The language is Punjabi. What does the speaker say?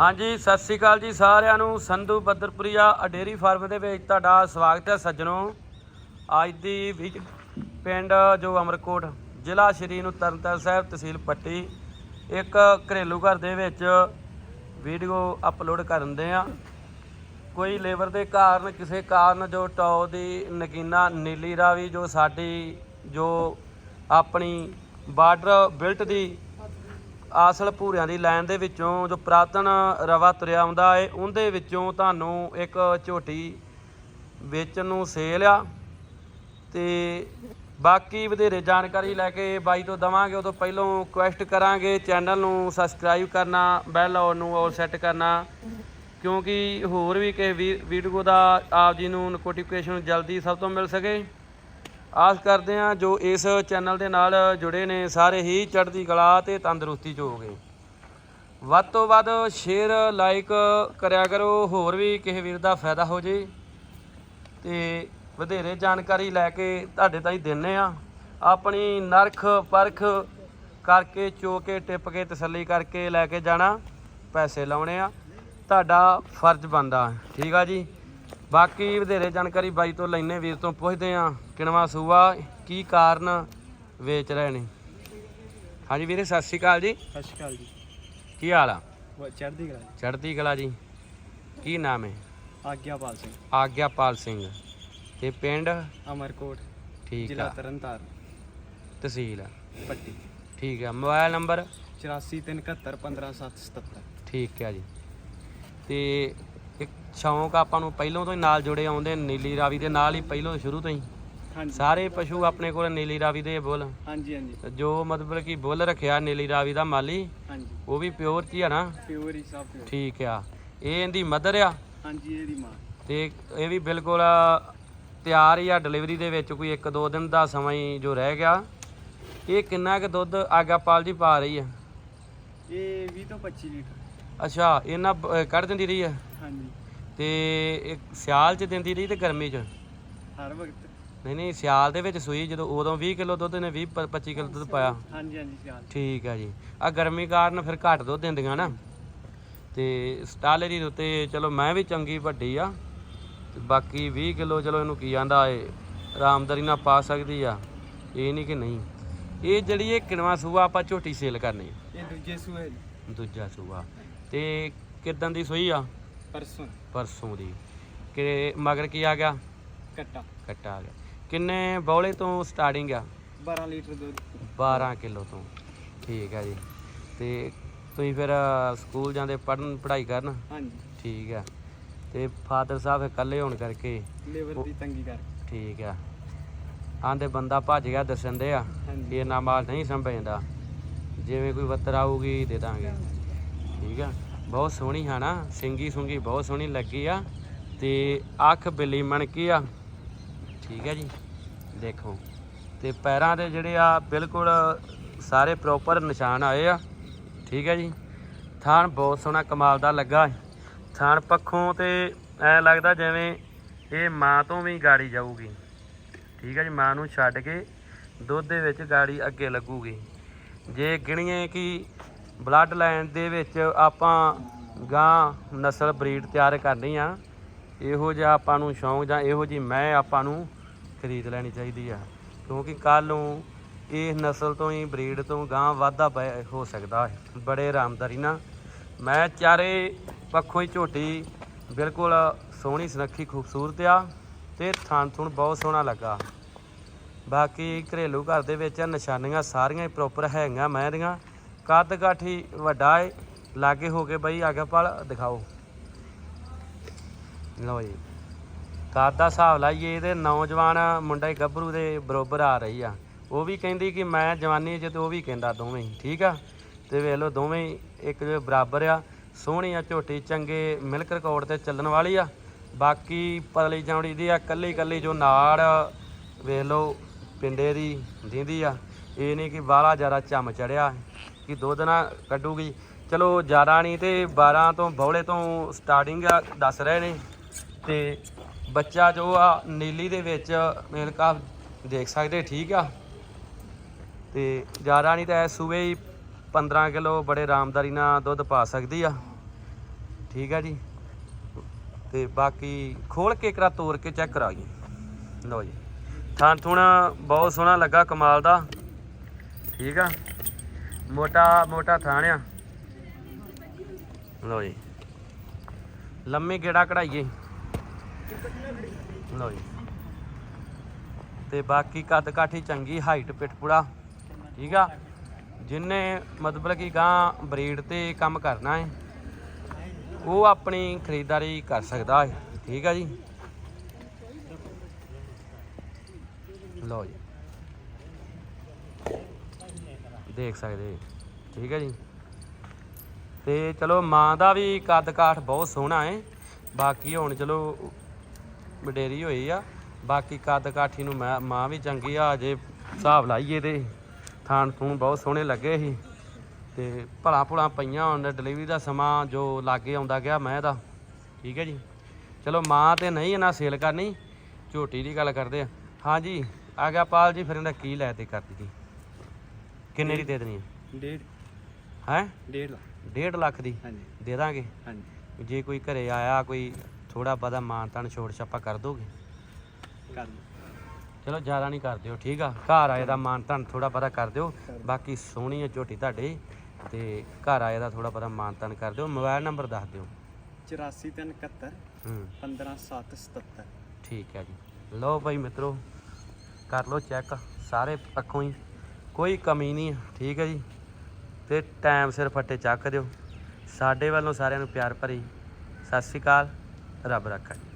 ਹਾਂਜੀ, ਸਤਿ ਸ੍ਰੀ ਅਕਾਲ ਜੀ ਸਾਰਿਆਂ ਨੂੰ। ਸੰਧੂ ਬੱਦਰਪੁਰੀਆ ਅਡੇਰੀ ਫਾਰਮ ਦੇ ਵਿੱਚ ਤੁਹਾਡਾ ਸਵਾਗਤ ਹੈ ਸੱਜਣੋ। ਅੱਜ ਦੀ ਵਿਜ- ਪਿੰਡ ਜੋ ਅਮਰਕੋਟ ਜ਼ਿਲ੍ਹਾ ਸ਼੍ਰੀ ਨੂੰ ਤਰਨਤਾਰਨ ਸਾਹਿਬ ਤਹਿਸੀਲ ਪੱਟੀ, ਇੱਕ ਘਰੇਲੂ ਘਰ ਦੇ ਵਿੱਚ ਵੀਡੀਓ ਅਪਲੋਡ ਕਰਨ ਦੇ ਆ ਕੋਈ ਲੇਬਰ ਦੇ ਕਾਰਨ, ਕਿਸੇ ਕਾਰਨ ਜੋ ਟੌ ਦੀ ਨਗੀਨਾ ਨੀਲੀ ਰਾਵੀ ਜੋ ਸਾਡੀ ਜੋ ਆਪਣੀ ਬਾਰਡਰ ਬਿਲਟ ਦੀ ਆਸਲ ਭੂਰਿਆਂ ਦੀ ਲਾਈਨ ਦੇ ਵਿੱਚੋਂ ਜੋ ਪ੍ਰਾਤਨ ਰਵਾ ਤੁਰਿਆ ਆਉਂਦਾ ਏ, ਉਹਦੇ ਵਿੱਚੋਂ ਤੁਹਾਨੂੰ ਇੱਕ ਝੋਟੀ ਵੇਚਣ ਨੂੰ ਸੇਲ ਆ। ਤੇ ਬਾਕੀ ਵਧੇਰੇ ਜਾਣਕਾਰੀ ਲੈ ਕੇ ਬਾਈ ਤੋਂ ਦਵਾਂਗੇ, ਉਦੋਂ ਪਹਿਲਾਂ ਰਿਕੁਐਸਟ ਕਰਾਂਗੇ ਚੈਨਲ ਨੂੰ ਸਬਸਕ੍ਰਾਈਬ ਕਰਨਾ ਬੈਲ ਆਨ ਨੂੰ ਆਲ ਸੈੱਟ ਕਰਨਾ। ਕਿਉਂਕਿ ਹੋਰ ਵੀ ਕਿਸੇ ਵੀ- ਵੀਡੀਓ ਦਾ ਆਪ ਜੀ ਨੂੰ ਨੋਟੀਫਿਕੇਸ਼ਨ ਜਲਦੀ ਸਭ ਤੋਂ ਮਿਲ ਸਕੇ। ਆਸ ਕਰਦੇ ਹਾਂ ਜੋ ਇਸ ਚੈਨਲ ਦੇ ਨਾਲ ਜੁੜੇ ਨੇ, ਸਾਰੇ ਹੀ ਚੜ੍ਹਦੀ ਕਲਾ ਤੇ ਤੰਦਰੁਸਤੀ 'ਚ ਹੋਗੇ ਵੱਧ ਤੋਂ ਵੱਧ ਸ਼ੇਅਰ ਲਾਈਕ ਕਰਿਆ ਕਰੋ, ਹੋਰ ਵੀ ਕਿਸੇ ਵੀਰ ਦਾ ਫਾਇਦਾ ਹੋ ਜੇ। ਤੇ ਵਧੇਰੇ ਜਾਣਕਾਰੀ ਲੈ ਕੇ ਤੁਹਾਡੇ ਤਾਈਂ ਦਿੰਨੇ ਆ ਆਪਣੀ ਨਰਖ ਪਰਖ ਕਰਕੇ, ਚੋ ਕੇ, ਟਿੱਪ ਕੇ, ਤਸੱਲੀ ਕਰਕੇ ਲੈ ਕੇ ਜਾਣਾ, ਪੈਸੇ ਲਾਉਣੇ ਆ। ਤੁਹਾਡਾ ਫਰਜ਼ ਬਣਦਾ, ਠੀਕ ਆ ਜੀ? ਬਾਕੀ ਵਧੇਰੇ ਜਾਣਕਾਰੀ ਬਾਈ ਤੋਂ ਲੈਨੇ ਵੀਰ ਤੋਂ ਪੁੱਛਦੇ ਆ ਕਿਣਵਾ ਸੂਆ ਕੀ ਕਾਰਨ ਵੇਚ ਰਹੇ ਨੇ? ਹਾਂਜੀ ਵੀਰੇ ਸਤਿ ਸ਼੍ਰੀ ਅਕਾਲ ਜੀ। ਸਤਿ ਸ਼੍ਰੀ ਅਕਾਲ ਜੀ। ਕੀ ਹਾਲ ਆ? ਚੜ੍ਹਦੀ ਕਲਾ ਚੜ੍ਹਦੀ ਕਲਾ ਜੀ। ਕੀ ਨਾਮ ਹੈ? ਆਗਿਆਪਾਲ ਸਿੰਘ। ਆਗਿਆਪਾਲ ਸਿੰਘ। ਤੇ ਪਿੰਡ? ਅਮਰਕੋਟ ਠੀਕ ਜ਼ਿਲ੍ਹਾ ਆ। ਤਰਨਤਾਰਨ। ਤਹਿਸੀਲ। ਪੱਟੀ। ਠੀਕ ਆ। Mobile number? 8437151777 ਠੀਕ ਹੈ ਜੀ। ਤੇ ਇੱਕ ਸ਼ੌਂਕ ਆਪਾਂ ਨੂੰ ਪਹਿਲੋਂ ਤੋਂ ਹੀ ਨਾਲ ਜੁੜੇ ਆਉਂਦੇ ਨੀਲੀ ਰਾਵੀ ਦੇ ਨਾਲ ਹੀ ਪਹਿਲੋਂ ਸ਼ੁਰੂ ਤੋਂ ਹੀ। ਹਾਂਜੀ। ਸਾਰੇ ਪਸ਼ੂ ਆਪਣੇ ਕੋਲ ਨੀਲੀ ਰਾਵੀ ਦੇ ਬੁੱਲ। ਹਾਂਜੀ ਹਾਂਜੀ। ਜੋ ਮਤਲਬ ਕਿ ਬੁੱਲ ਰੱਖਿਆ ਨੀਲੀ ਰਾਵੀ ਦਾ ਮਾਲੀ ਹਾਂਜੀ। ਉਹ ਵੀ ਪਿਓਰ ਚ ਹੀ ਆ ਨਾ? ਪਿਓਰ ਹੀ ਸਭ ਪਿਓਰ। ਠੀਕ ਆ। ਇਹ ਇਹਦੀ ਮਦਰ ਆ। ਹਾਂਜੀ ਇਹਦੀ ਮਾਂ। ਤੇ ਇਹ ਵੀ ਬਿਲਕੁਲ ਤਿਆਰ ਹੀ ਆ ਡਿਲੀਵਰੀ ਦੇ ਵਿੱਚ ਕੋਈ 1-2 ਦਿਨ ਦਾ ਸਮਾਂ ਹੀ ਜੋ ਰਹਿ ਗਿਆ। ਇਹ ਕਿੰਨਾ ਕੁ ਦੁੱਧ ਆਗਾਪਾਲ ਜੀ ਪਾ ਰਹੀ ਆ? ਇਹ 20 ਤੋਂ 25 ਲੀਟਰ। ਅੱਛਾ ਇਹਨਾਂ ਕੱਢ ਦਿੰਦੀ ਰਹੀ ਆ? ਹਾਂਜੀ। ਤੇ ਇੱਕ ਸਿਆਲ ਚ ਦਿੰਦੀ ਰਹੀ ਤੇ ਗਰਮੀ ਚ? ਹਰ ਵਕਤ। ਨਹੀਂ ਨਹੀਂ ਸਿਆਲ ਦੇ ਵਿੱਚ ਸੂਈ ਜਦੋਂ ਉਦੋਂ 20 ਕਿਲੋ ਦੁੱਧ ਨੇ 20 ਪ- 25 ਕਿਲੋ ਦੁੱਧ ਪਾਇਆ। ਹਾਂਜੀ ਹਾਂਜੀ ਸਿਆਲ ਠੀਕ ਆ ਜੀ। ਆ ਗਰਮੀ ਕਾਰਨ ਫਿਰ ਘੱਟ ਦੁੱਧ ਦਿੰਦੀਆਂ ਨਾ। ਤੇ ਸਟਾਲਰੀ ਦੇ ਉੱਤੇ ਚਲੋ ਮੈਂ ਵੀ ਚੰਗੀ ਵੱਡੀ ਆ। ਤੇ ਬਾਕੀ 20 ਕਿਲੋ ਚਲੋ ਇਹਨੂੰ ਕੀ ਆਂਦਾ ਏ ਆਰਾਮਦਾਰੀ ਨਾਲ ਪਾ ਸਕਦੀ ਆ। ਇਹ ਨਹੀਂ ਕਿ ਨਹੀਂ। ਇਹ ਜਿਹੜੀ ਇਹ ਕਿਣਵਾ ਸੂਆ ਆਪਾਂ ਝੋਟੀ ਸੇਲ ਕਰਨੀ ਇਹ ਦੂਜੇ ਸੂਏ ਦੂਜਾ ਸੂਆ। ਤੇ ਕਿਦਾਂ ਦੀ ਸੂਈ ਆ? ਪਰਸੋਂ। ਪਰਸੋਂ ਦੀ। ਕਿ ਮਗਰ ਕੀ ਆ ਗਿਆ? ਕੱਟਾ। ਕੱਟਾ ਆ ਗਿਆ। ਕਿੰਨੇ ਬੌਲੇ ਤੋਂ ਸਟਾਰਟਿੰਗ ਆ? 12 ਲੀਟਰ ਦੁੱਧ। 12 ਕਿਲੋ ਤੋਂ। ਠੀਕ ਹੈ ਜੀ। ਤੇ ਤੁਸੀਂ ਫਿਰ ਸਕੂਲ ਜਾਂਦੇ ਪੜਨ ਪੜ੍ਹਾਈ ਕਰਨ? ਹਾਂਜੀ। ਠੀਕ ਆ। ਤੇ ਫਾਦਰ ਸਾਹਿਬ ਇਕੱਲੇ ਹੋਣ ਕਰਕੇ ਲੇਬਰ ਦੀ ਤੰਗੀ ਕਰ। ਠੀਕ ਆ। ਆਂਦੇ ਬੰਦਾ ਭੱਜ ਗਿਆ ਦੱਸਣ ਦੇ ਆ ਇਹ ਨਾ ਮਾਲ ਨਹੀਂ ਸੰਭੇਂਦਾ ਜਿਵੇਂ ਕੋਈ ਵੱਤਰ ਆਊਗੀ ਦੇ ਦਾਂਗੇ। ਠੀਕ ਆ। ਬਹੁਤ ਸੋਹਣੀ ਹੈ ਨਾ, ਸਿੰਗੀ ਸੁੰਗੀ ਬਹੁਤ ਸੋਹਣੀ ਲੱਗੀ ਆ ਤੇ ਅੱਖ ਬਿੱਲੀ ਮਣਕੀ ਆ। ਠੀਕ ਹੈ ਜੀ, ਦੇਖੋ। ਤੇ ਪੈਰਾਂ ਦੇ ਜਿਹੜੇ ਆ ਬਿਲਕੁਲ ਸਾਰੇ ਪ੍ਰੋਪਰ ਨਿਸ਼ਾਨ ਆਏ ਆ। ਠੀਕ ਹੈ ਜੀ ਥਾਣ ਬਹੁਤ ਸੋਹਣਾ ਕਮਾਲ ਦਾ ਲੱਗਾ। ਹੈ। ਥਾਣ ਪੱਖੋਂ ਤੇ ਐ ਲੱਗਦਾ ਜਿਵੇਂ ਇਹ ਮਾਂ ਤੋਂ ਵੀ ਗਾੜੀ ਜਾਊਗੀ। ਠੀਕ ਹੈ ਜੀ, ਮਾਂ ਨੂੰ ਛੱਡ ਕੇ ਦੁੱਧ ਦੇ ਵਿੱਚ ਗਾੜੀ ਅੱਗੇ ਲੱਗੂਗੀ। ਜੇ ਗਿਣੀਏ ਕਿ ਬਲੱਡ ਲਾਈਨ ਦੇ ਵਿੱਚ ਆਪਾਂ ਗਾਂ ਨਸਲ ਬਰੀਡ ਤਿਆਰ ਕਰਨੀ ਆ। ਇਹੋ ਜਿਹਾ ਆਪਾਂ ਨੂੰ ਸ਼ੌਂਕ ਜਾਂ ਇਹੋ ਜੀ ਮੈਂ ਆਪਾਂ ਨੂੰ ਖਰੀਦ ਲੈਣੀ ਚਾਹੀਦੀ ਆ। ਕਿਉਂਕਿ ਕੱਲ ਨੂੰ ਇਹ ਨਸਲ ਤੋਂ ਹੀ, ਬਰੀਡ ਤੋਂ ਗਾਂ ਵਾਧਾ ਪੈ- ਹੋ ਸਕਦਾ ਹੈ। ਬੜੇ ਆਰਾਮਦਾਰੀ ਨਾਲ। ਮੈਂ ਚਾਰੇ ਪੱਖੋਂ ਹੀ ਝੋਟੀ ਬਿਲਕੁਲ ਸੋਹਣੀ, ਸੁਨੱਖੀ, ਖੂਬਸੂਰਤ ਆ ਤੇ ਥਣ ਥੁਣ ਬਹੁਤ ਸੋਹਣਾ ਲੱਗਾ। ਬਾਕੀ ਘਰੇਲੂ ਘਰ ਦੇ ਵਿੱਚ ਨਿਸ਼ਾਨੀਆਂ ਸਾਰੀਆਂ ਹੀ ਪ੍ਰੋਪਰ ਹੈਗੀਆਂ, ਮੈਂ ਦੀਆਂ। ਕੱਦ ਕਾਠੀ ਵੱਡਾ ਏ, ਲਾਗੇ ਹੋ ਕੇ ਬਈ ਆਗੇ ਪਲ ਦਿਖਾਓ। ਲਓ ਜੀ, ਕੱਦ ਦਾ ਹਿਸਾਬ ਲਾਈਏ, ਇਹਦੇ ਨੌਜਵਾਨ ਮੁੰਡਾ ਹੀ ਗੱਭਰੂ ਦੇ ਬਰੋਬਰ ਆ ਰਹੀ ਆ। ਉਹ ਵੀ ਕਹਿੰਦੀ ਕਿ ਮੈਂ ਜਵਾਨੀ ਚ ਤੇ ਉਹ ਵੀ ਕਹਿੰਦਾ ਦੋਵੇਂ ਠੀਕ ਆ? ਤੇ ਵੇਖ ਲਓ, ਦੋਵੇਂ ਇੱਕ ਦੇ ਬਰਾਬਰ ਆ, ਸੋਹਣੀ ਆ, ਝੋਟੀ ਚੰਗੇ, ਮਿਲਕ ਰਿਕਾਰਡ ਤੇ ਚੱਲਣ ਵਾਲੀ ਆ। ਬਾਕੀ ਪਤਲੀ ਚੌੜੀ ਦੀ ਆ ਕੱਲੀ ਕੱਲੀ ਜੋ ਨਾੜ ਵੇਖ ਲਓ, ਪਿੰਡੇ ਦੀ, ਦਿੰਦੀ ਆ। ਇਹ ਨਹੀਂ ਕਿ ਬਾਹਲਾ ਜ਼ਿਆਦਾ ਚਮ ਚੜਿਆ ਕਿ ਦੁੱਧ ਨਾ ਕੱਢੂਗੀ। ਚਲੋ ਜ਼ਿਆਦਾ ਨਹੀਂ ਤੇ 12 ਤੋਂ ਬੌਲੇ ਤੋਂ ਸਟਾਰਟਿੰਗ ਦੱਸ ਰਹੇ ਨੇ। ਤੇ ਬੱਚਾ ਜੋ ਆ, ਨੀਲੀ ਦੇ ਵਿੱਚ ਮਿਲਕ ਆਪ ਦੇਖ ਸਕਦੇ, ਠੀਕ ਆ? ਤੇ ਜ਼ਿਆਦਾ ਨਹੀਂ ਤਾਂ ਇਸ ਸੂਬੇ ਹੀ 15 ਕਿਲੋ ਬੜੇ ਆਰਾਮਦਾਰੀ ਨਾਲ ਦੁੱਧ ਪਾ ਸਕਦੀ ਆ। ਠੀਕ ਆ ਜੀ। ਤੇ ਬਾਕੀ ਖੋਲ ਕੇ ਕਰਾ ਤੋੜ ਕੇ ਚੈੱਕ ਕਰਾ ਜੀ। ਲਓ ਜੀ। ਥਾਂ ਥੁਣ ਬਹੁਤ ਸੋਹਣਾ ਲੱਗਾ ਕਮਾਲ ਦਾ। ਠੀਕ ਆ? ਮੋਟਾ ਮੋਟਾ ਥਾਣ ਆ। ਲਓ ਜੀ। ਲੰਮੀ ਗੇੜਾ ਕਢਾਈਏ। ਲਓ ਜੀ। ਤੇ ਬਾਕੀ ਕੱਦ ਕਾਠੀ ਚੰਗੀ ਹਾਈਟ ਪਿੱਠਪੂੜਾ ਠੀਕ ਆ? ਜਿੰਨੇ ਮਤਲਬ ਕਿ ਗਾਂ ਬਰੀਡ ਤੇ ਕੰਮ ਕਰਨਾ ਹੈ ਉਹ ਆਪਣੀ ਖਰੀਦਦਾਰੀ ਕਰ ਸਕਦਾ ਹੈ ਠੀਕ ਆ ਜੀ? ਲਓ ਜੀ। ਦੇਖ ਸਕਦੇ। ਠੀਕ ਹੈ ਜੀ। ਤੇ ਚਲੋ ਮਾਂ ਦਾ ਵੀ ਕੱਦ ਕਾਠ ਬਹੁਤ ਸੋਹਣਾ ਹੈ ਬਾਕੀ ਹੁਣ ਚਲੋ ਵਡੇਰੀ ਹੋਈ ਆ। ਬਾਕੀ ਕੱਦ ਕਾਠੀ ਨੂੰ ਮੈਂ ਮਾਂ ਵੀ ਚੰਗੀ ਆ ਜੇ ਹਿਸਾਬ ਲਾਈਏ ਤੇ ਥਾਣ ਥੂਣ ਬਹੁਤ ਸੋਹਣੇ ਲੱਗੇ ਸੀ। ਤੇ ਭਲਾ ਭੁਲਾ ਪਈਆਂ ਹੁਣ, ਡਿਲੀਵਰੀ ਦਾ ਸਮਾਂ ਜੋ ਲਾਗੇ ਆਉਂਦਾ ਗਿਆ ਮੈਂ ਦਾ। ਠੀਕ ਹੈ ਜੀ। ਚਲੋ ਮਾਂ ਤੇ ਨਹੀਂ ਇਹਨਾਂ ਸੇਲ ਕਰਨੀ, ਝੋਟੀ ਦੀ ਗੱਲ ਕਰਦੇ ਆ। ਹਾਂਜੀ, ਆ ਗਿਆ ਪਾਲ ਜੀ, ਫਿਰ ਇਹਦਾ ਕੀ ਲੈ ਤੇ ਕਰ ਦਿੱਤੀ ਕਿੰਨੇ ਦੀ ਦੇ ਦੇਣੀ ਹੈ ਡੇਢ। ਹੈ? ਡੇਢ ਲਾ 1.5 ਲੱਖ ਦੀ? ਹਾਂਜੀ। ਦੇ ਦਾਂਗੇ? ਹਾਂਜੀ। ਜੇ ਕੋਈ ਘਰੇ ਆਇਆ ਕੋਈ ਥੋੜਾ ਬਹੁਤਾ ਮਾਨ ਤਾਨ ਛੋੜ ਛਾਪਾ ਕਰ ਦੋਗੇ? ਕਰ ਲਓ ਚਲੋ ਜ਼ਿਆਦਾ ਨਹੀਂ ਕਰ ਦਿਓ ਠੀਕ ਆ? ਘਰ ਆਏ ਦਾ ਮਾਨ ਤਾਨ ਥੋੜਾ ਬਹੁਤਾ ਕਰ ਦਿਓ। ਬਾਕੀ ਸੋਹਣੀ ਹੈ ਝੋਟੀ ਤੁਹਾਡੇ ਤੇ ਘਰ ਆਏ ਦਾ ਥੋੜਾ ਬਹੁਤਾ ਮਾਨ ਤਾਨ ਕਰ ਦਿਓ। ਮੋਬਾਈਲ ਨੰਬਰ ਦੱਸ ਦਿਓ। 8471 ਹੂੰ। 15777 ਠੀਕ ਹੈ ਜੀ। ਲਓ ਭਾਈ ਮਿੱਤਰੋ ਕਰ ਲਓ ਚੈੱਕ। ਸਾਰੇ ਪੱਖੋਂ ਹੀ ਕੋਈ ਕਮੀ ਨਹੀਂ ਹੈ, ਠੀਕ ਹੈ ਜੀ। ਤੇ ਟਾਈਮ ਸਿਰ ਫੱਟੇ ਚੱਕ ਦਿਓ। ਸਾਡੇ ਵੱਲੋਂ ਸਾਰਿਆਂ ਨੂੰ ਪਿਆਰ ਭਰੀ ਸਤਿ ਸ਼੍ਰੀ ਅਕਾਲ। ਰੱਬ ਰੱਖਾ ਜੀ